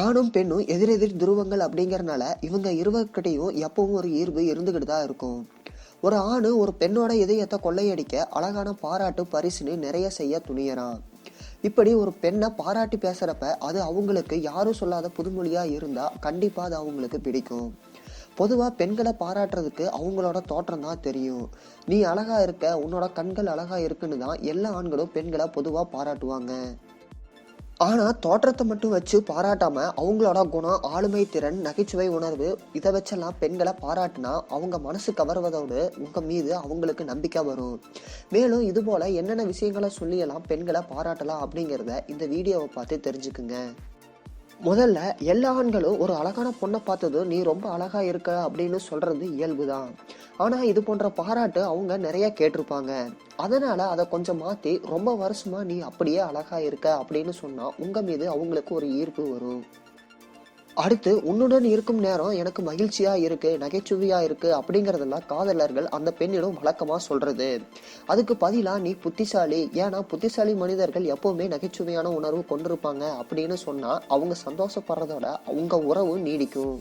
ஆணும் பெண்ணும் எதிரெதிர் துருவங்கள் அப்படிங்கிறனால இவங்க இருவர்கிட்டையும் எப்பவும் ஒரு ஈர்ப்பு இருந்துக்கிட்டு தான் இருக்கும். ஒரு ஆணு ஒரு பெண்ணோட இதயத்தை கொள்ளையடிக்க அழகான பாராட்டு பரிசுன்னு நிறைய செய்ய துணியறான். இப்படி ஒரு பெண்ணை பாராட்டி பேசுறப்ப அது அவங்களுக்கு யாரும் சொல்லாத புதுமொழியா இருந்தா கண்டிப்பா அது அவங்களுக்கு பிடிக்கும். பொதுவா பெண்களை பாராட்டுறதுக்கு அவங்களோட தோற்றம் தான் தெரியும். நீ அழகா இருக்க உன்னோட கண்கள் அழகா இருக்குன்னு தான் எல்லா ஆண்களும் பெண்களை பொதுவா பாராட்டுவாங்க. ஆனால் தோற்றத்தை மட்டும் வச்சு பாராட்டாமல் அவங்களோட குணம் ஆளுமை திறன் நகைச்சுவை உணர்வு இதை வச்செல்லாம் பெண்களை பாராட்டினா அவங்க மனசு கவர்வதோடு உங்கள் மீது அவங்களுக்கு நம்பிக்கை வரும். மேலும் இது போல் என்னென்ன விஷயங்களை சொல்லியெல்லாம் பெண்களை பாராட்டலாம் அப்படிங்கிறத இந்த வீடியோவை பார்த்து தெரிஞ்சுக்குங்க. முதல்ல எல்லா ஆண்களும் ஒரு அழகான பொண்ணை பார்த்ததும் நீ ரொம்ப அழகா இருக்க அப்படின்னு சொல்றது இயல்புதான். ஆனா இது போன்ற பாராட்டு அவங்க நிறைய கேட்டிருப்பாங்க. அதனால அதை கொஞ்சம் மாத்தி ரொம்ப வருஷமா நீ அப்படியே அழகா இருக்க அப்படின்னு சொன்னா உங்க மீது அவங்களுக்கு ஒரு ஈர்ப்பு வரும். அடுத்து உன்னுடன் இருக்கும் நேரம் எனக்கு மகிழ்ச்சியா இருக்கு நகைச்சுவையா இருக்கு அப்படிங்கறதெல்லாம் காதலர்கள் அந்த பெண்ணிடம் வழக்கமா சொல்றது. அதுக்கு பதிலா நீ புத்திசாலி. ஏன்னா புத்திசாலி மனிதர்கள் எப்பவுமே நகைச்சுவையான உணர்வு கொண்டிருப்பாங்க அப்படின்னு சொன்னா அவங்க சந்தோஷப்படுறதோட அவங்க உறவு நீடிக்கும்.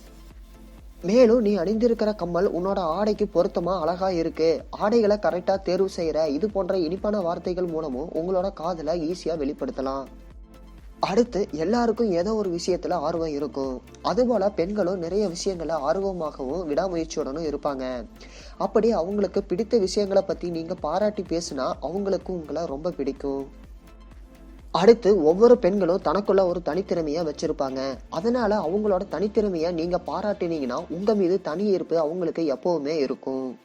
மேலும் நீ அணிந்திருக்கிற கம்மல் உன்னோட ஆடைக்கு பொருத்தமா அழகா இருக்கு. ஆடைகளை கரெக்டா தேர்வு செய்யற இது போன்ற இனிப்பான வார்த்தைகள் மூலமும் உங்களோட காதலை ஈஸியா வெளிப்படுத்தலாம். அடுத்து எல்லாருக்கும் ஏதோ ஒரு விஷயத்துல ஆர்வம் இருக்கும். அதுபோல பெண்களும் நிறைய விஷயங்கள ஆர்வமாகவும் விடாமுயற்சியுடனும் இருப்பாங்க. அப்படி அவங்களுக்கு பிடித்த விஷயங்களை பத்தி நீங்க பாராட்டி பேசினா அவங்களுக்கு உங்களை ரொம்ப பிடிக்கும். அடுத்து ஒவ்வொரு பெண்களும் தனக்குள்ள ஒரு தனித்திறமைய வச்சிருப்பாங்க. அதனால அவங்களோட தனித்திறமைய நீங்க பாராட்டினீங்கன்னா உங்க மீது தனி ஈர்ப்பு அவங்களுக்கு எப்பவுமே இருக்கும்.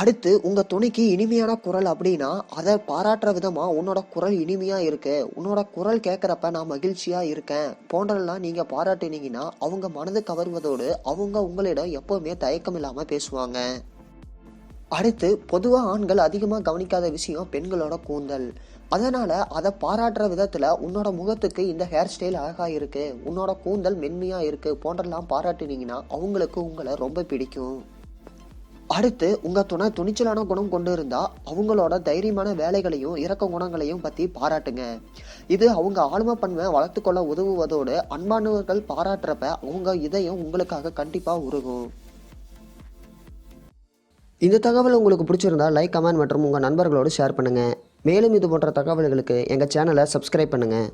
அடுத்து உங்க துணைக்கு இனிமையான குரல் அப்படின்னா அதை பாராட்டுற விதமா உன்னோட குரல் இனிமையா இருக்கு. உன்னோட குரல் கேட்கறப்ப நான் மகிழ்ச்சியா இருக்கேன் போன்றெல்லாம் நீங்க பாராட்டினீங்கன்னா அவங்க மனது கவர்வதோடு அவங்க உங்களிடம் எப்பவுமே தயக்கம் இல்லாம பேசுவாங்க. அடுத்து பொதுவா ஆண்கள் அதிகமா கவனிக்காத விஷயம் பெண்களோட கூந்தல். அதனால அதை பாராட்டுற விதத்துல உன்னோட முகத்துக்கு இந்த ஹேர் ஸ்டைல் அழகா இருக்கு. உன்னோட கூந்தல் மென்மையா இருக்கு போன்றெல்லாம் பாராட்டினீங்கன்னா அவங்களுக்கு உங்களை ரொம்ப பிடிக்கும். அடுத்து உங்கள் துணை துணிச்சலான குணம் கொண்டு இருந்தால் அவங்களோட தைரியமான வேலைகளையும் இறக்க குணங்களையும் பற்றி பாராட்டுங்க. இது அவங்க ஆளுமை பண்மை வளர்த்துக்கொள்ள உதவுவதோடு அன்பானவர்கள் பாராட்டுறப்ப அவங்க இதயம் உங்களுக்காக கண்டிப்பாக உருகும். இந்த தகவல் உங்களுக்கு பிடிச்சிருந்தா லைக் கமெண்ட் மற்றும் உங்கள் நண்பர்களோடு ஷேர் பண்ணுங்கள் மேலும் இது போன்ற தகவல்களுக்கு எங்கள் சேனலை சப்ஸ்கிரைப் பண்ணுங்கள்